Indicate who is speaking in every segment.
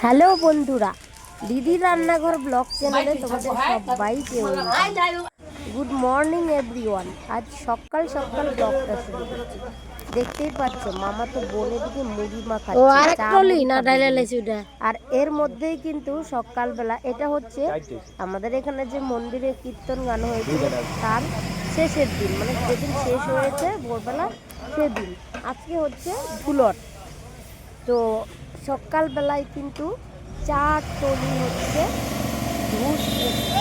Speaker 1: Hello বন্ধুরা দিদি রান্নাঘর ব্লগ চ্যানেলে তোমাদের সবাইকে গুড মর্নিং এভরিওয়ান আজ সকাল সকাল ব্লগটা শুরু করছি। দেখতেই পাচ্ছ মামা তো বোনের দিকে মুড়ি মাখা
Speaker 2: ও আর টলি না ডাইলে লেছি ওটা
Speaker 1: আর এর মধ্যেই কিন্তু সকালবেলা এটা হচ্ছে আমাদের এখানে যে মন্দিরে কীর্তন গান হয়েছিল তার শেষের দিন মানে যেদিন শেষ হয়েছে ভোরবেলা সেদিন। আজকে হচ্ছে ধুলট তো সকালবেলায় কিন্তু চার তলি হচ্ছে ঘুষ এসেছে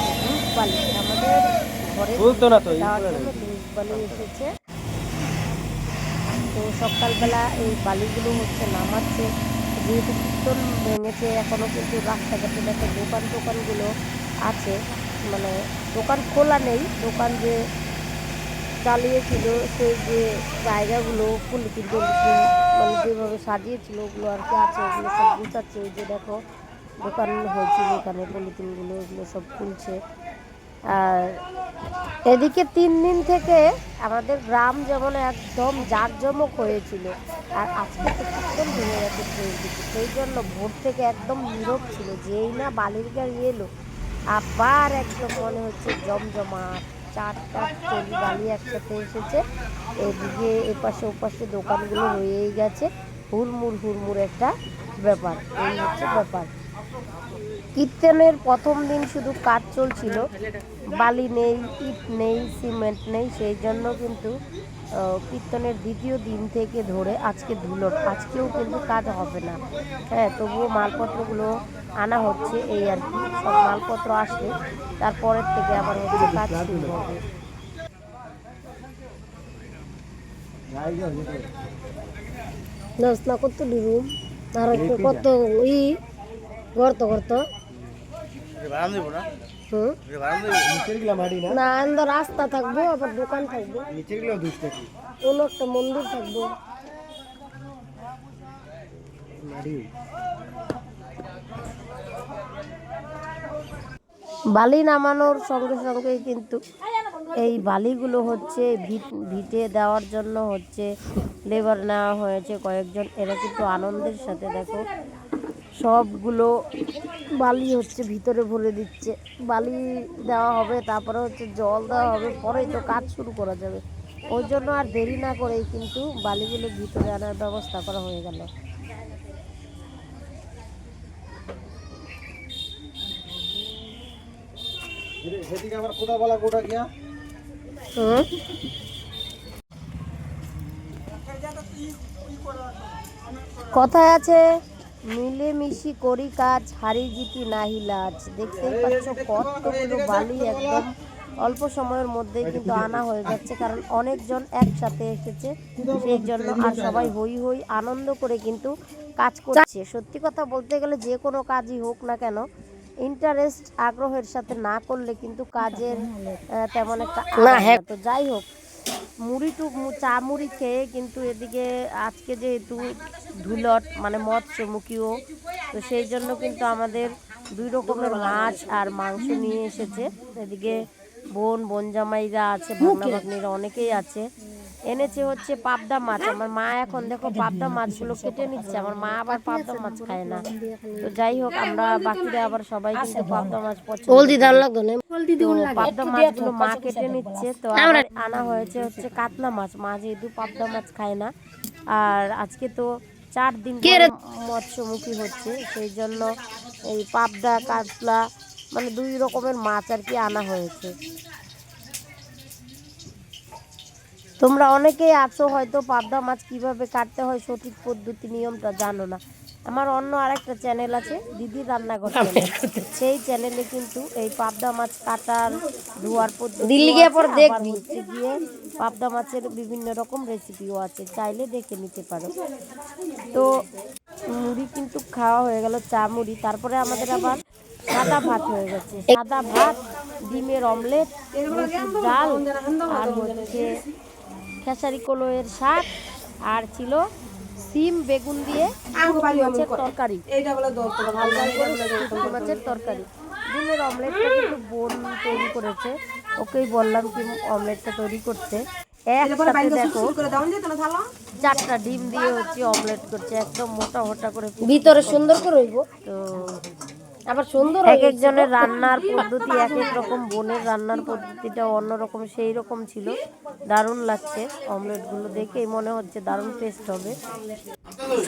Speaker 1: বালি আমাদের ঘরে
Speaker 3: তো,
Speaker 1: দেওয়ার জন্য ঘুষ বালি এসেছে। তো সকালবেলা এই বালিগুলো হচ্ছে নামাচ্ছে। যেহেতু কীর্তন ভেঙেছে এখনও কিন্তু রাস্তাঘাটে দেখো দোকান টোকানগুলো আছে। মানে দোকান খোলা নেই দোকান যে চালিয়েছিল সেই যে জায়গাগুলো পলিথিন টলিথিন মানে যেভাবে সাজিয়েছিল, ওগুলো আর কি আছে, ওগুলো সব গুছাচ্ছে। ওই যে দেখো, দোকান হয়েছিল এখানে, পলিথিনগুলো ওগুলো সব খুলছে। আর এদিকে তিন দিন থেকে আমাদের গ্রাম যেমন একদম জাঁকজমক হয়েছিল। আর আজকে তো একদম ভেঙে গেছে দিকে। সেই জন্য ভোর থেকে একদম নীরব ছিল, যেই না বালির গাড়ি এলো, আবার একদম মনে হচ্ছে জমজমাট। চারটা টলি বালি একসাথে এসেছে। এদিকে এপাশে ওপাশে দোকানগুলো রয়েই গেছে। হুড়মুড় হুড়মুড় একটা ব্যাপার, এই হচ্ছে ব্যাপার। কীর্তনের প্রথম দিন শুধু কাজ চলছিল। বালি নেই, ইট নেই, সিমেন্ট নেই, সেই জন্য কিন্তু কীর্তনের দ্বিতীয় দিন থেকে ধরে আজকে ধুলো আজকেও কিন্তু কাজ হবে না। হ্যাঁ তবুও মালপত্রগুলো আনা হচ্ছে এই আর কি সব মালপত্র আসলে তারপরের থেকে আবার হচ্ছে কাজ শুরু হবে।
Speaker 2: রুম আর কত ই গর্ত গর্ত
Speaker 3: না
Speaker 2: রাস্তা থাকব, আবার দোকান থাকব। একটা মন্দির থাকব।
Speaker 1: বালি নামানোর সঙ্গে সঙ্গে কিন্তু এই বালিগুলো হচ্ছে ভিটে দেওয়ার জন্য হচ্ছে লেবার নেওয়া হয়েছে কয়েকজন। এরা কিন্তু আনন্দের সাথে দেখো, সবগুলো বালি হচ্ছে ভিতরে ভরে দিচ্ছে। বালি দেওয়া হবে তারপরে হচ্ছে জল দেওয়া হবে পরেই তো কাজ শুরু করা যাবে। ওই জন্য আর দেরি না করেই কিন্তু বালিগুলো ভিতরে আনার ব্যবস্থা করা হয়ে গেল। কথায় আছে মিলেমিশি করি কাজ হারি জিতি নাহি লাজ দেখতেই পাচ্ছ কতগুলো বালি একদম অল্প সময়ের মধ্যে কিন্তু আনা হয়ে যাচ্ছে কারণ অনেকজন একসাথে এসেছে সেই জন্য আর সবাই হই হই আনন্দ করে কিন্তু কাজ করছে সত্যি কথা বলতে গেলে যে কোনো কাজই হোক না কেন ইন্টারেস্ট আগ্রহের সাথে না করলে কিন্তু কাজের আহ, তেমন একটা
Speaker 2: না, হ্যাঁ।
Speaker 1: না। তো যাই হোক মুড়ি টু মু- চা মুড়ি খেয়ে কিন্তু এদিকে আজকে যেহেতু ধুলট মানে মৎস্যমুখীও তো সেই জন্য কিন্তু আমাদের দুই রকমের মাছ আর মাংস নিয়ে এসেছে। এদিকে বোন বোন জামাইরা আছে ভাগনা ভাগ্নিরা অনেকেই আছে। এনেছে হচ্ছে পাবদা মাছ। আমার মা এখন দেখো পাবদা মাছগুলো কেটে নিচ্ছে। আমার মা আবার পাবদা মাছ খায় না। তো যাই হোক আমরা বাকিরা আবার সবাই কিন্তু পাবদা মাছ পছন্দ পাবদা মাছগুলো মা কেটে নিচ্ছে। তো আনা হয়েছে হচ্ছে কাতলা মাছ। মা যেহেতু পাবদা মাছ খায় না। আর আজকে তো চার দিন মৎস্যমুখী হচ্ছে সেই জন্য এই পাবদা কাতলা মানে দুই রকমের মাছ আর কি আনা হয়েছে। তোমরা অনেকেই আছো হয়তো পাবদা মাছ কীভাবে কাটতে হয় সঠিক পদ্ধতি নিয়মটা জানো না। আমার অন্য আরেকটা চ্যানেল আছে দিদি রান্নাঘর সেই চ্যানেলে কিন্তু এই পাবদা মাছ কাটার ধোয়ার পদ্ধতি
Speaker 2: দিল্লি গিয়ে পর দেখবি।
Speaker 1: গিয়ে পাবদা মাছের বিভিন্ন রকম রেসিপিও আছে চাইলে দেখে নিতে পারো। তো মুড়ি কিন্তু খাওয়া হয়ে গেল চা মুড়ি তারপরে আমাদের আবার সাদা ভাত হয়ে গেছে। সাদা ভাত ডিমের অমলেট ডাল আর হচ্ছে খেসারি কলোয়ের শাক আর ছিল সিম বেগুন দিয়ে মাছের তরকারি। মাছের তরকারি। ডিমের অমলেটটা কিন্তু বোন তৈরি করেছে। ওকেই বললাম কি অমলেটটা তৈরি করতে। একসাথে দেখো চারটা ডিম দিয়ে হচ্ছে অমলেট করছে একদম মোটা মোটা করে
Speaker 2: ভিতরে সুন্দর করে হইব
Speaker 1: তো
Speaker 2: আবার সুন্দর
Speaker 1: এক একজনের রান্নার পদ্ধতি এক এক রকম বোনের রান্নার পদ্ধতিটা অন্যরকম সেই রকম ছিল। দারুণ লাগছে অমলেটগুলো দেখেই মনে হচ্ছে দারুণ টেস্ট হবে।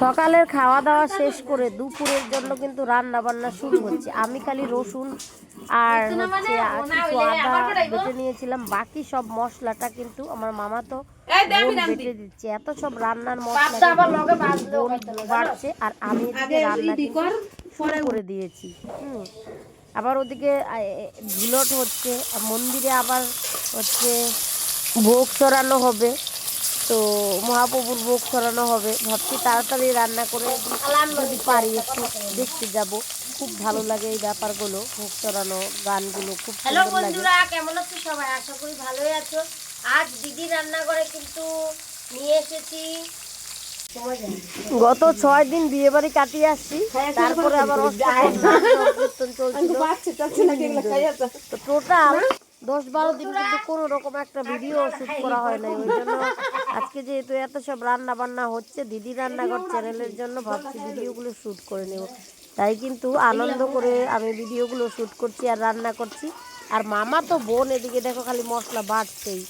Speaker 1: সকালের খাওয়া দাওয়া শেষ করে দুপুরের জন্য কিন্তু রান্না বান্না শুরু হচ্ছে। আমি খালি রসুন আর হচ্ছে কিছু আদা বেটে নিয়েছিলাম। বাকি সব মশলাটা কিন্তু আমার মামা তো বোন বেটে দিচ্ছে। এত সব রান্নার মশলা বাড়ছে। আর আমি রান্না কিন্তু করে দিয়েছি। হুম। আবার ওদিকে ঝুলট হচ্ছে মন্দিরে আবার হচ্ছে ভোগ চড়ানো হবে। তো মহাপ্রভুর ভোগ চড়ানো হবে। ভাবছি তাড়াতাড়ি রান্না করে যদি পারি একটু দেখতে যাব। খুব ভালো লাগে এই ব্যাপারগুলো ভোগ চড়ানো গানগুলো খুব
Speaker 2: হ্যালো
Speaker 1: সুন্দর লাগে।
Speaker 2: বন্ধুরা কেমন আছো সবাই? আশা করি ভালোই আছো। আজ দিদি রান্নাঘরে কিন্তু নিয়ে এসেছি।
Speaker 1: গত ছয় দিন বিয়ে বাড়ি কাটিয়ে আসছি তারপরে আবার তো টোটাল দশ বারো দিন কিন্তু কোনো রকম একটা ভিডিও শুট করা হয় নাই। ওই জন্য আজকে যেহেতু এত সব রান্না বান্না হচ্ছে দিদি রান্নাঘর চ্যানেলের জন্য ভাবছি ভিডিওগুলো শুট করে নেব। তাই কিন্তু আনন্দ করে আমি ভিডিওগুলো শুট করছি আর রান্না করছি। আর মামা তো বোন এদিকে দেখো খালি মশলা বাড়ছেই।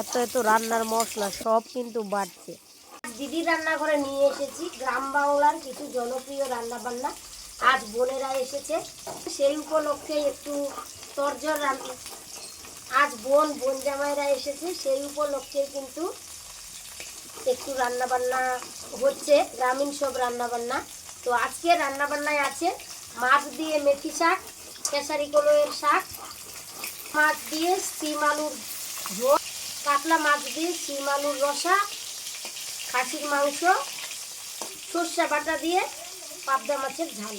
Speaker 1: এত এত রান্নার মশলা সব কিন্তু বাড়ছে।
Speaker 2: দিদি রান্নাঘরে নিয়ে এসেছি। গ্রাম বাংলার কিছু জনপ্রিয় রান্না বান্না আজ বোনেরা এসেছে। সেই উপলক্ষে একটু তরজর রান্না। আজ বোন বোন জামাইরা এসেছে। সেই উপলক্ষে কিন্তু একটু রান্না বান্না হচ্ছে। গ্রামীণ সব রান্না বান্না তো আজকে রান্না বান্নায় আছে মাছ দিয়ে মেথি শাক, খেসারি কলইয়ের শাক, মাছ দিয়ে সিম আলুর ঝোল, কাতলা মাছ দিয়ে সিম আলুর রসা খাসির মাংস, সর্ষা বাটা দিয়ে পাবদা মাছের ঝাল।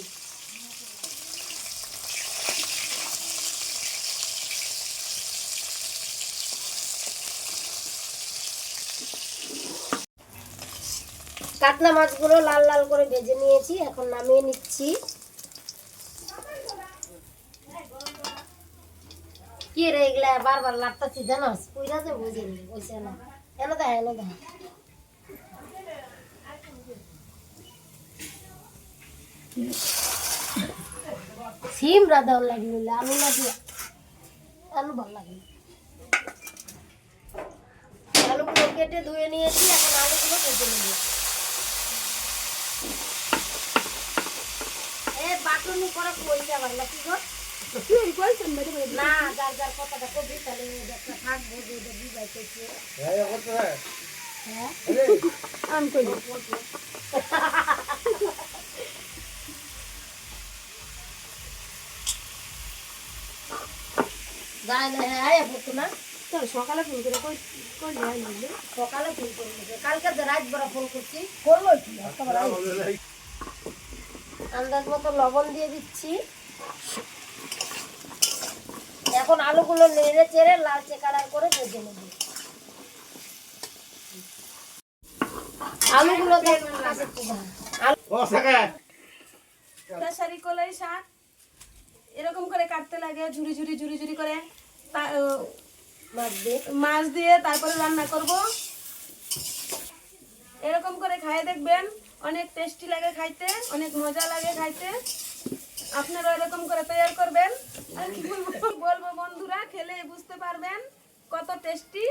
Speaker 2: কাতলা মাছগুলো লাল লাল করে ভেজে নিয়েছি, এখন নামিয়ে নিচ্ছি। কি রে এগুলা বারবার লাগতাছি জানোস? পুইরা যে বুঝিনি বুঝছে না। এনে দেখ এনে দেখ সিম রাধা লাগল আলু দিয়া আলু ভালো লাগে আলুগুলো কেটে ধুয়ে নিয়েছি এখন আলুগুলো কেটে নেব। এ বাটুনি করে কইতে আবার নাকি গো? না যার যার কথাটা কবি তাহলে একটা থাকব যে বুঝাইতেছে। হ্যাঁ আমি কই গায়ে না হ্যাঁ পড়তো না সকালে ফোন করে কই কই যাই সকালে ফোন করে কালকে রাত বড় ফোন করছি। আন্দাজ মতো লবণ দিয়ে দিচ্ছি। এখন আলুগুলো নেড়ে চেড়ে লালচে কালার করে ভেজে নেব। আলুগুলো
Speaker 4: শাক এরকম করে কাটতে লাগে ঝুরি ঝুরি ঝুরি ঝুরি করে।
Speaker 2: মাছ দিয়ে?
Speaker 4: মাছ দিয়ে তারপরে রান্না করব। এরকম করে খাইয়ে দেখবেন অনেক টেস্টি লাগে খাইতে অনেক মজা লাগে খাইতে। আপনারা এরকম করে তৈরি করবেন। আর কি বলব? বলব বন্ধুরা খেলে বুঝতে পারবেন কত টেস্টি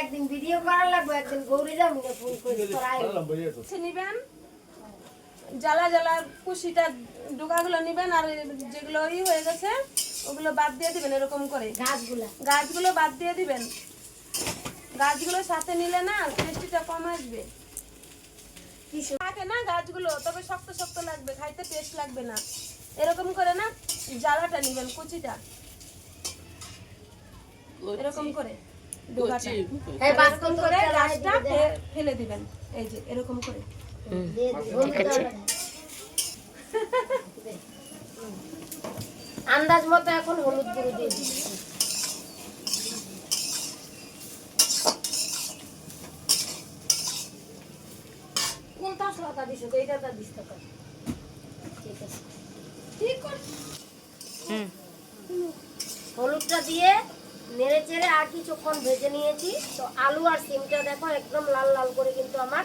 Speaker 2: একদিন ভিডিও করার লাগবে একদিন গৌরী যাব ফোন করে
Speaker 4: নিবেন জ্বালা জ্বালা কুশিটা ডোকাগুলো নিবেন আর যেগুলো ই হয়ে গেছে ওগুলো বাদ দিয়ে দিবেন এরকম করে।
Speaker 2: গাছগুলা?
Speaker 4: গাছগুলো বাদ দিয়ে দিবেন। গাছগুলো সাথে নিলে না টেস্টিটা কম আসবে। থাকে না গাছগুলো তবে শক্ত শক্ত লাগবে খাইতে টেস্ট লাগবে না। এরকম করে না জ্বালাটা নিবেন কুচিটা। এরকম করে ডোকাটা। এরকম করে গাছটা ফেলে দিবেন এই যে এরকম করে।
Speaker 2: দেওয়া লাগে। আন্দাজ মতো এখন হলুদ গুঁড়ো দিয়ে দিচ্ছি। কোনটা মশলাটা দিছ এইটা দিস তো ঠিক আছে।
Speaker 4: ঠিক করে
Speaker 2: হলুদটা দিয়ে নেড়ে চেড়ে আর কিছুক্ষণ ভেজে নিয়েছি। তো আলু আর সিমটা দেখো একদম লাল লাল করে কিন্তু আমার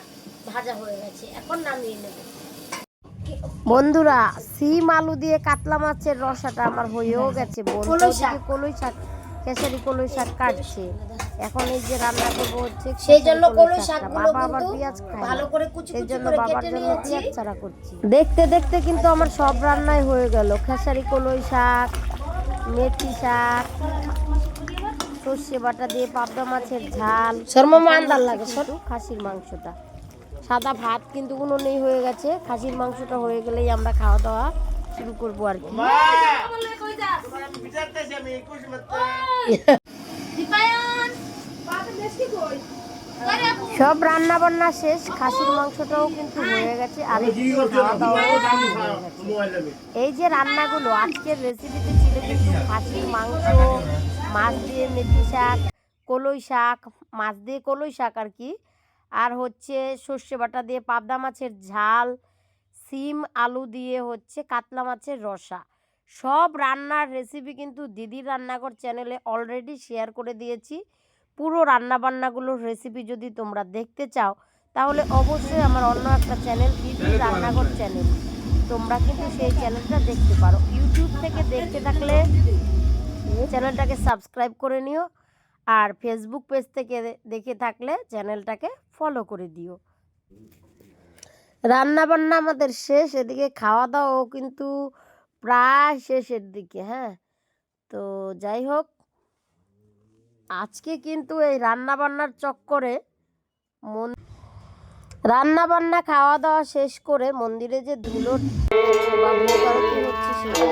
Speaker 2: ভাজা হয়ে গেছে। এখন নামিয়ে নেব।
Speaker 1: বন্ধুরা সিম আলু দিয়ে কাতলা মাছের রসাটা আমার হয়েও গেছে।
Speaker 2: কলই শাক।
Speaker 1: কলই শাক? খেসারি কলই শাক কাটছে। এখন এই যে রান্না করব হচ্ছে
Speaker 2: সেই জন্য
Speaker 1: কলই
Speaker 2: শাকগুলো কিন্তু
Speaker 1: পেঁয়াজ খায়।
Speaker 2: ভালো করে কুচি কুচি করে
Speaker 1: বাবার
Speaker 2: কেটে
Speaker 1: জন্য
Speaker 2: নিয়েছি।
Speaker 1: পেঁয়াজ ছাড়া করছি। দেখতে দেখতে কিন্তু আমার সব রান্নাই হয়ে গেল। খেসারি কলই শাক মেথি শাক সর্ষে বাটা দিয়ে পাবদা মাছের ঝাল।
Speaker 2: লাগে
Speaker 1: শুধু খাসির মাংসটা। সাদা ভাত কিন্তু কোনো নেই হয়ে গেছে। খাসির মাংসটা হয়ে গেলেই আমরা খাওয়া দাওয়া শুরু করব আর কি। সব রান্না বান্না শেষ খাসির মাংসটাও কিন্তু হয়ে গেছে আর খাওয়া দাওয়া হয়ে গেছে। এই যে রান্নাগুলো আজকের রেসিপিতে ছিল কিন্তু খাসির মাংস মাছ দিয়ে মেথি শাক কলই শাক মাছ দিয়ে কলই শাক আর কি। আর হচ্ছে সর্ষে বাটা দিয়ে পাবদা মাছের ঝাল, সিম, আলু দিয়ে হচ্ছে কাতলা মাছের রসা। সব রান্নার রেসিপি কিন্তু দিদির রান্নাঘর চ্যানেলে অলরেডি শেয়ার করে দিয়েছি। পুরো রান্নাবান্নাগুলোর রেসিপি যদি তোমরা দেখতে চাও, তাহলে অবশ্যই আমার অন্য একটা চ্যানেল দিদির রান্নাঘর চ্যানেল তোমরা কিন্তু সেই চ্যানেলটা দেখতে পারো। ইউটিউব থেকে দেখতে থাকলে চ্যানেলটাকে সাবস্ক্রাইব করে নিও। আর ফেসবুক পেজ থেকে দেখে থাকলে চ্যানেলটাকে ফলো করে দিও রান্না বান্না আমাদের শেষ এদিকে খাওয়া দাওয়াও কিন্তু প্রায় শেষের দিকে হ্যাঁ তো যাই হোক আজকে কিন্তু এই রান্না বান্নার চক্করে মন রান্না বান্না খাওয়া দাওয়া শেষ করে মন্দিরে যে ধুলো বা হচ্ছে সেটা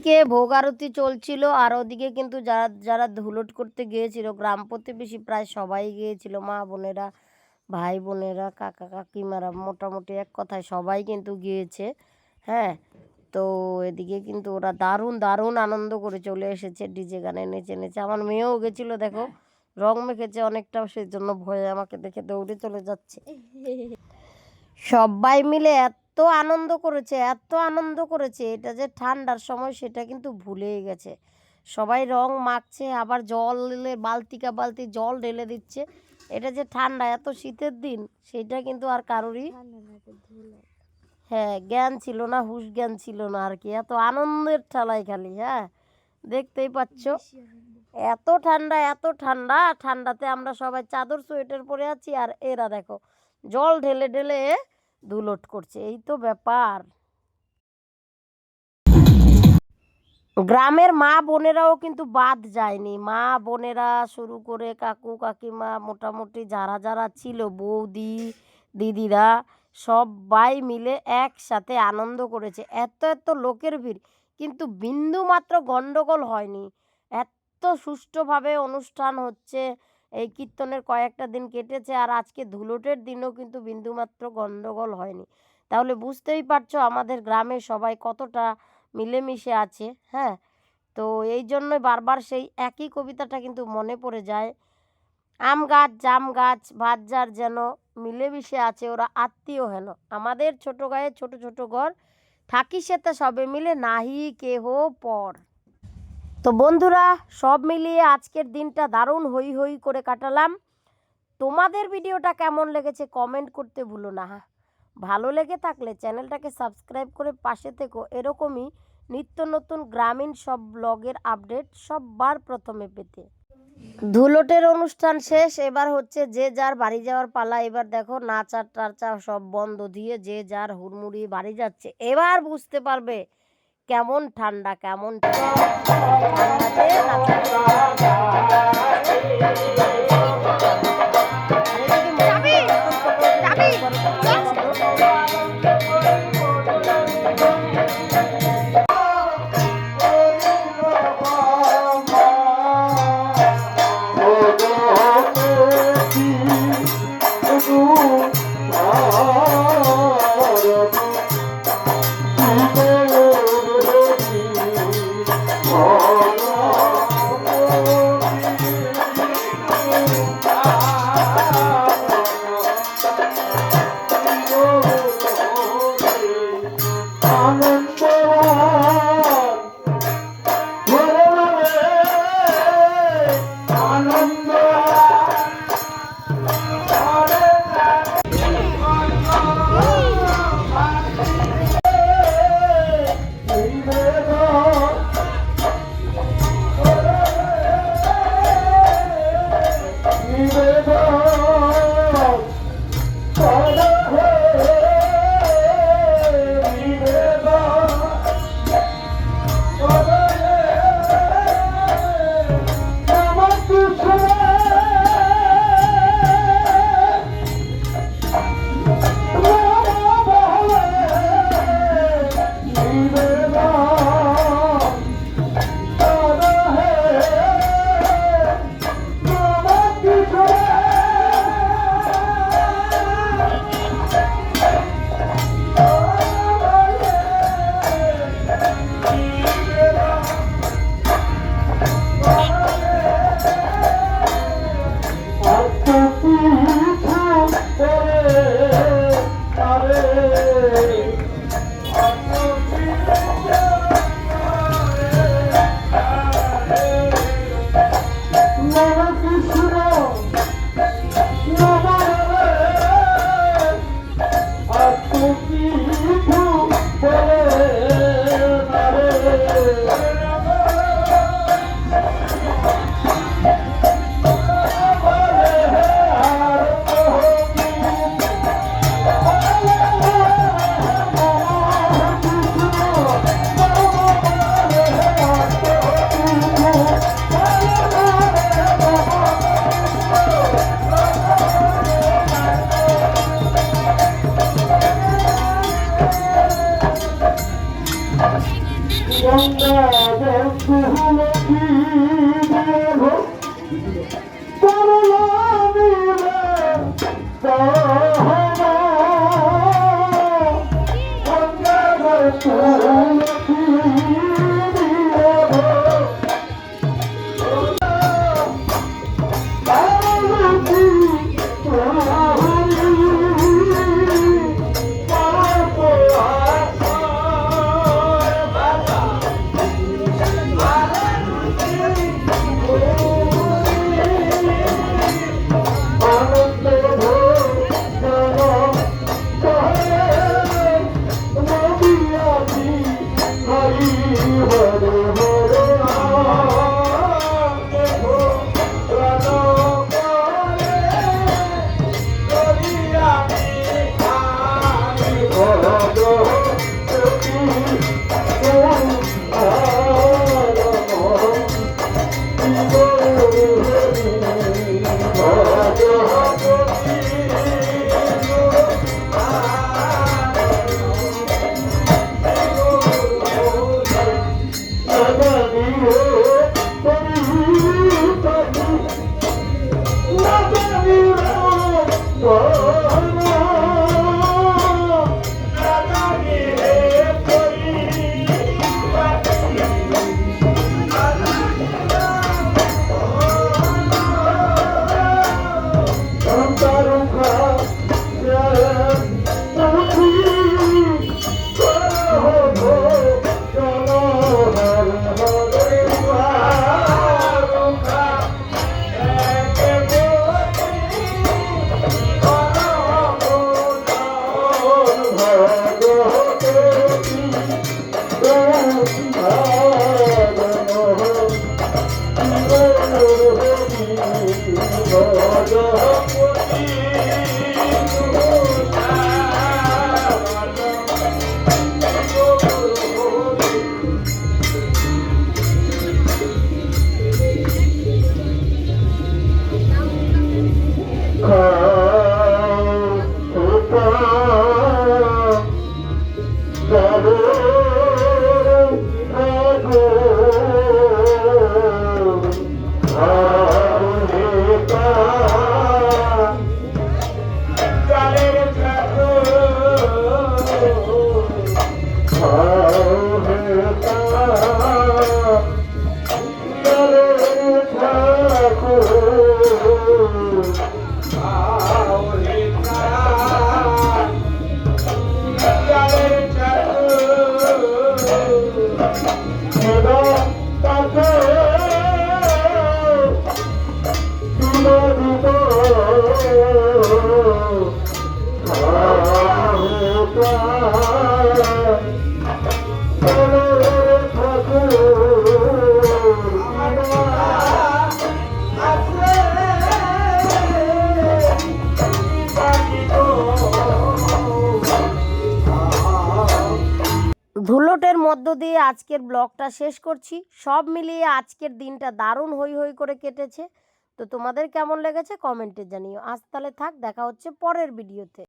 Speaker 1: এদিকে ভোগ আরতি চলছিল আর ওদিকে কিন্তু যারা যারা ধুলট করতে গিয়েছিল, গ্রাম প্রতিবেশী প্রায় সবাই গিয়েছিল, মা বোনেরা, ভাই বোনেরা, কাকা, কাকিমারা, মোটামুটি এক কথায় সবাই কিন্তু গিয়েছে হ্যাঁ? তো এদিকে কিন্তু ওরা দারুণ দারুণ আনন্দ করে চলে এসেছে ডিজে গানে নেচে নেচে। আমার মেয়েও গেছিল, দেখো, রং মেখেছে অনেকটা সেই জন্য ভয়ে আমাকে দেখে দৌড়ে চলে যাচ্ছে। সবাই মিলে এত আনন্দ করেছে এত আনন্দ করেছে এটা যে ঠান্ডার সময় সেটা কিন্তু ভুলেই গেছে। সবাই রং মাখছে আবার জল দিলে বালতিকা বালতি জল ঢেলে দিচ্ছে। এটা যে ঠান্ডা এত শীতের দিন সেটা কিন্তু আর কারোরই হ্যাঁ জ্ঞান ছিল না হুশ জ্ঞান ছিল না আর কি। এত আনন্দের ঠেলায় খালি হ্যাঁ দেখতেই পাচ্ছ। এত ঠান্ডা এত ঠান্ডা ঠান্ডাতে আমরা সবাই চাদর সোয়েটার পরে আছি আর এরা দেখো জল ঢেলে ঢেলে ধুলোট করছে, এই তো ব্যাপার। গ্রামের মা বোনেরাও কিন্তু বাদ যায়নি। মা বোনেরা শুরু করে কাকু কাকিমা মোটামুটি যারা যারা ছিল, বৌদি, দিদিরা, সবাই মিলে একসাথে আনন্দ করেছে। এত এত লোকের ভিড়, কিন্তু বিন্দু মাত্র গন্ডগোল হয়নি। এত সুষ্ঠুভাবে অনুষ্ঠান হচ্ছে। এই কীর্তনের কয়েকটা দিন কেটেছে আর আজকে ধুলোটের দিনও কিন্তু বিন্দুমাত্র গন্ডগোল হয়নি। তাহলে বুঝতেই পারছ আমাদের গ্রামে সবাই কতটা মিলেমিশে আছে হ্যাঁ? তো এই জন্যই বারবার সেই একই কবিতাটা কিন্তু মনে পড়ে যায়। আম গাছ, জাম গাছ ভাতজার যেন মিলেমিশে আছে, ওরা আত্মীয় হেন। আমাদের ছোট গায়ে ছোট ছোট ঘর, থাকি সেতে সবে মিলে, নাহি কেহ পর। তো বন্ধুরা, সব মিলিয়ে আজকের দিনটা দারুণ হই হই করে কাটালাম। তোমাদের ভিডিওটা কেমন লেগেছে কমেন্ট করতে ভুলো না। ভালো লেগে থাকলে চ্যানেলটাকে সাবস্ক্রাইব করে পাশে থেকো। এরকমই নিত্য নতুন গ্রামীণ সব ব্লগের আপডেট সববার প্রথমে পেতে। ধুলোটের অনুষ্ঠান শেষ, এবার হচ্ছে যে যার বাড়ি যাওয়ার পালা। এবার দেখো নাচা টাচা সব বন্ধ দিয়ে যে যার হুড়মুড়ি বাড়ি যাচ্ছে। এবার বুঝতে পারবে কেমন ঠান্ডা কেমন ঠান্ডাতে
Speaker 5: ধুলোটের আজকের ব্লগটা শেষ করছি। সব মিলিয়ে আজকের দিনটা দারুণ হই হই করে কেটেছে। তো তোমাদের কেমন লেগেছে কমেন্টে জানিও। আজ তাহলে থাক, দেখা হচ্ছে পরের ভিডিওতে।